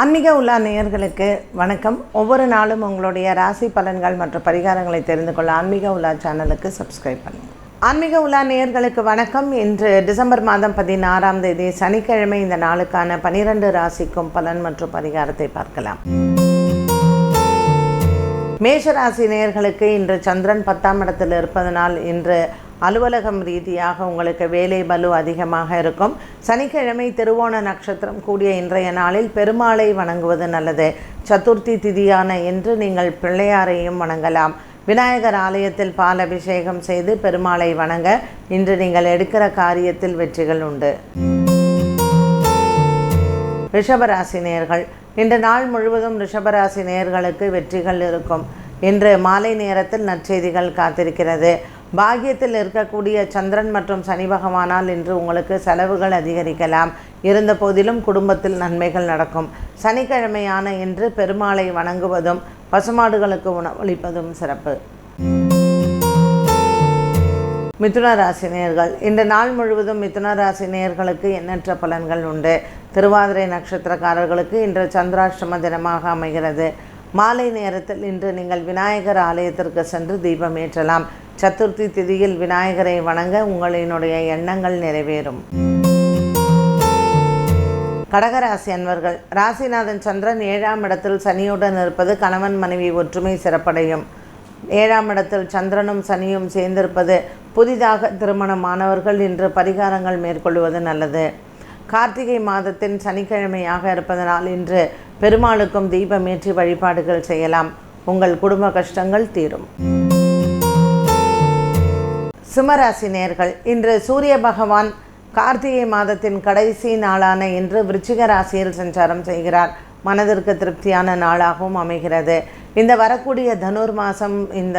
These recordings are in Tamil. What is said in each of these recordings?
ஆன்மீக உலா நேயர்களுக்கு வணக்கம். ஒவ்வொரு நாளும் உங்களுடைய ராசி பலன்கள் மற்றும் பரிகாரங்களை தெரிந்து கொள்ள ஆன்மீக உலா சேனலுக்கு சப்ஸ்கிரைப் பண்ணுங்கள் ஆன்மீக உலா நேயர்களுக்கு வணக்கம். இன்று டிசம்பர் மாதம் பதினாறாம் தேதி சனிக்கிழமை இந்த நாளுக்கான பனிரெண்டு ராசிக்கும் பலன் மற்றும் பரிகாரத்தை பார்க்கலாம். மேஷராசி நேயர்களுக்கு இன்று சந்திரன் பத்தாம் இடத்தில் இருப்பதனால் இன்று அலுவலகம் ரீதியாக உங்களுக்கு வேலை பலு அதிகமாக இருக்கும். சனிக்கிழமை திருவோண நட்சத்திரம் கூடிய இன்றைய நாளில் பெருமாளை வணங்குவது நல்லது. சதுர்த்தி திதியான இன்று நீங்கள் பிள்ளையாரையும் வணங்கலாம். விநாயகர் ஆலயத்தில் பால் அபிஷேகம் செய்து பெருமாளை வணங்க இன்று நீங்கள் எடுக்கிற காரியத்தில் வெற்றிகள் உண்டு. ரிஷபராசி நேர்கள் இன்று நாள் முழுவதும் ரிஷபராசி நேர்களுக்கு வெற்றிகள் இருக்கும். இன்று மாலை நேரத்தில் நற்செய்திகள் காத்திருக்கிறது. பாகியத்தில் இருக்கக்கூடிய சந்திரன் மற்றும் சனி பகவானால் இன்று உங்களுக்கு செலவுகள் அதிகரிக்கலாம். இருந்த போதிலும் குடும்பத்தில் நன்மைகள் நடக்கும். சனிக்கிழமையான இன்று பெருமாளை வணங்குவதும் பசுமாடுகளுக்கு உணவளிப்பதும் சிறப்பு. மிதுன ராசி நேர்கள். இந்த நாள் முழுவதும் மிதுன ராசி நேர்களுக்கு எண்ணற்ற பலன்கள் உண்டு. திருவாதிரை நட்சத்திரக்காரர்களுக்கு இன்று சந்திராஷ்டம தினமாக அமைகிறது. மாலை நேரத்தில் இன்று நீங்கள் விநாயகர் ஆலயத்திற்கு சென்று தீபம் ஏற்றலாம். சதுர்த்தி திதியில் விநாயகரை வணங்க உங்களினுடைய எண்ணங்கள் நிறைவேறும். கடகராசி அன்பர்கள் ராசிநாதன் சந்திரன் ஏழாம் இடத்தில் சனியுடன் இருப்பது கணவன் மனைவி ஒற்றுமை சிறப்படையும். ஏழாம் இடத்தில் சந்திரனும் சனியும் சேர்ந்திருப்பது புதிதாக திருமணமானவர்கள் இன்று பரிகாரங்கள் மேற்கொள்வது நல்லது. கார்த்திகை மாதத்தின் சனிக்கிழமையாக இருப்பதனால் இன்று பெருமாளுக்கும் தீபமேற்றி வழிபாடுகள் செய்யலாம். உங்கள் குடும்ப கஷ்டங்கள் தீரும். சிம்மராசி நேர்கள் இன்று சூரிய பகவான் கார்த்திகை மாதத்தின் கடைசி நாளான இன்று விருச்சிக ராசியில் சஞ்சாரம் செய்கிறார். மனதிற்கு திருப்தியான நாளாகவும் அமைகிறது. இந்த வரக்கூடிய தனுர் மாதம் இந்த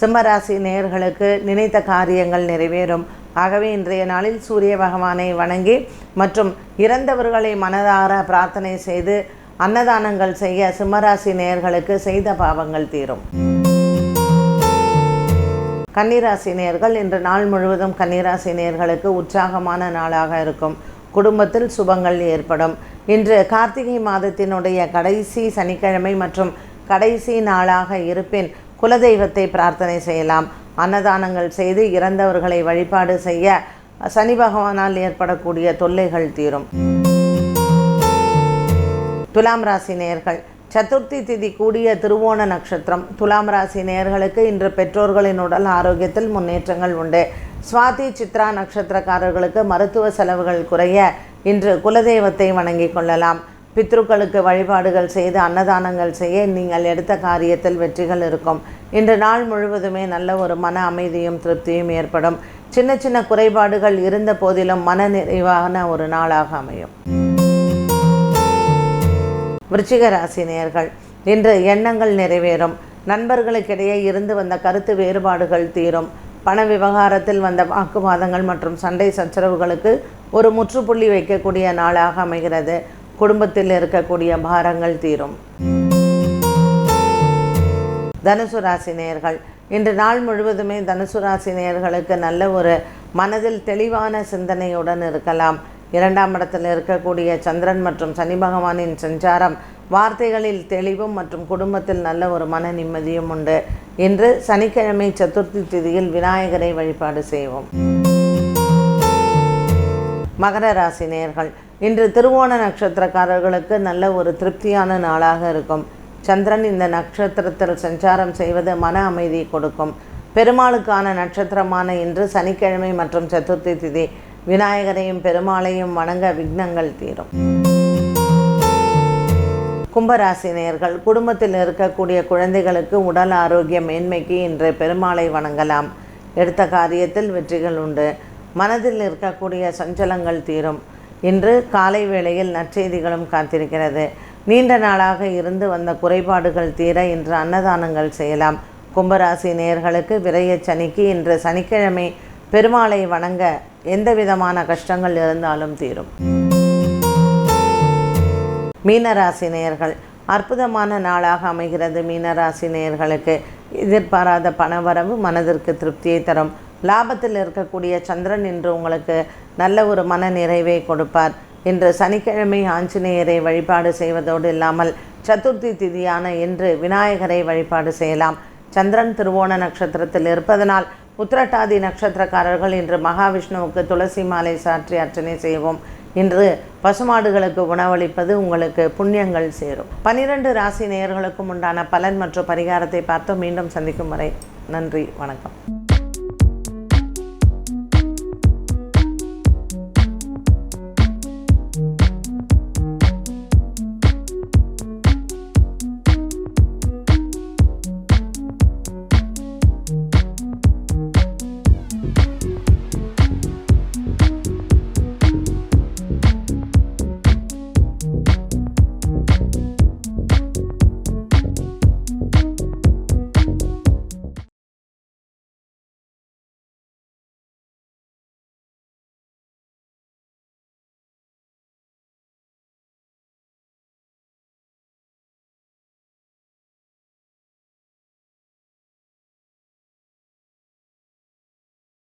சிம்மராசி நேயர்களுக்கு நினைத்த காரியங்கள் நிறைவேறும். ஆகவே இன்றைய நாளில் சூரிய பகவானை வணங்கி மற்றும் இறந்தவர்களை மனதார பிரார்த்தனை செய்து அன்னதானங்கள் செய்ய சிம்மராசி நேயர்களுக்கு செய்த பாவங்கள் தீரும். கன்னிராசி நேர்கள் இன்று நாள் முழுவதும் கன்னிராசி நேர்களுக்கு உற்சாகமான நாளாக இருக்கும். குடும்பத்தில் சுபங்கள் ஏற்படும். இன்று கார்த்திகை மாதத்தினுடைய கடைசி சனிக்கிழமை மற்றும் கடைசி நாளாக இருப்பின் குலதெய்வத்தை பிரார்த்தனை செய்யலாம். அன்னதானங்கள் செய்து இறந்தவர்களை வழிபாடு செய்ய சனி பகவானால் ஏற்படக்கூடிய தொல்லைகள் தீரும். துலாம் ராசி நேர்கள் சதுர்த்தி திதி கூடிய திருவோண நட்சத்திரம். துலாம் ராசி நேயர்களுக்கு இன்று பெற்றோர்களின் உடல் ஆரோக்கியத்தில் முன்னேற்றங்கள் உண்டு. சுவாதி சித்ரா நட்சத்திரக்காரர்களுக்கு மருத்துவ செலவுகள் குறைய இன்று குலதெய்வத்தை வணங்கிக் கொள்ளலாம். பித்ருக்களுக்கு வழிபாடுகள் செய்து அன்னதானங்கள் செய்ய நீங்கள் எடுத்த காரியத்தில் வெற்றிகள் இருக்கும். இன்று நாள் முழுவதுமே நல்ல ஒரு மன அமைதியும் திருப்தியும் ஏற்படும். சின்ன சின்ன குறைபாடுகள் இருந்த போதிலும் மன நிறைவான ஒரு நாளாக அமையும். விருச்சிக ராசி நேர்கள் இன்று எண்ணங்கள் நிறைவேறும். நண்பர்களுக்கிடையே இருந்து வந்த கருத்து வேறுபாடுகள் தீரும். பண விவகாரத்தில் வந்த வாக்குவாதங்கள் மற்றும் சண்டை சச்சரவுகளுக்கு ஒரு முற்றுப்புள்ளி வைக்கக்கூடிய நாளாக அமைகிறது. குடும்பத்தில் இருக்கக்கூடிய பாரங்கள் தீரும். தனுசு ராசி நேர்கள் இன்று நாள் முழுவதுமே தனுசு ராசி நேர்களுக்கு நல்ல ஒரு மனதில் தெளிவான சிந்தனையுடன் இருக்கலாம். இரண்டாம் இடத்தில் இருக்கக்கூடிய சந்திரன் மற்றும் சனி பகவானின் சஞ்சாரம் வார்த்தைகளில் தெளிவும் மற்றும் குடும்பத்தில் நல்ல ஒரு மன நிம்மதியும் உண்டு. இன்று சனிக்கிழமை சதுர்த்தி திதியில் விநாயகரை வழிபாடு செய்வோம். மகர ராசி நேர்கள் இன்று திருவோண நட்சத்திரக்காரர்களுக்கு நல்ல ஒரு திருப்தியான நாளாக இருக்கும். சந்திரன் இந்த நட்சத்திரத்தில் சஞ்சாரம் செய்வது மன அமைதி கொடுக்கும். பெருமாளுக்கான நட்சத்திரமான இன்று சனிக்கிழமை மற்றும் சதுர்த்தி திதி விநாயகரையும் பெருமாளையும் வணங்க விக்னங்கள் தீரும். கும்பராசி நேயர்கள் குடும்பத்தில் இருக்கக்கூடிய குழந்தைகளுக்கு உடல் ஆரோக்கிய மேன்மைக்கு இன்று பெருமாளை வணங்கலாம். எடுத்த காரியத்தில் வெற்றிகள் உண்டு. மனதில் இருக்கக்கூடிய சஞ்சலங்கள் தீரும். இன்று காலை வேளையில் நற்செய்திகளும் காத்திருக்கிறது. நீண்ட நாளாக இருந்து வந்த குறைபாடுகள் தீர இன்று அன்னதானங்கள் செய்யலாம். கும்பராசி நேயர்களுக்கு விரைய சனிக்கு இன்று சனிக்கிழமை பெருமாளை வணங்க எந்த விதமான கஷ்டங்கள் இருந்தாலும் தீரும். மீனராசி நேயர்கள் அற்புதமான நாளாக அமைகிறது மீனராசி நேயர்களுக்கு. எதிர்பாராத பணவரவு மனதிற்கு திருப்தியை தரும். லாபத்தில் இருக்கக்கூடிய சந்திரன் இன்று உங்களுக்கு நல்ல ஒரு மன நிறைவை கொடுப்பார். இன்று சனிக்கிழமை ஆஞ்சநேயரை வழிபாடு செய்வதோடு இல்லாமல் சதுர்த்தி திதியான இன்று விநாயகரை வழிபாடு செய்யலாம். சந்திரன் திருவோண நட்சத்திரத்தில் இருப்பதனால் உத்திரட்டாதி நட்சத்திரக்காரர்கள் இன்று மகாவிஷ்ணுவுக்கு துளசி மாலை சாற்றி அர்ச்சனை செய்வோம். இன்று பசுமாடுகளுக்கு உணவளிப்பது உங்களுக்கு புண்ணியங்கள் சேரும். பனிரெண்டு ராசி நேயர்களுக்கும் உண்டான பலன் மற்றும் பரிகாரத்தை பார்த்து மீண்டும் சந்திக்கும் வரை நன்றி வணக்கம்.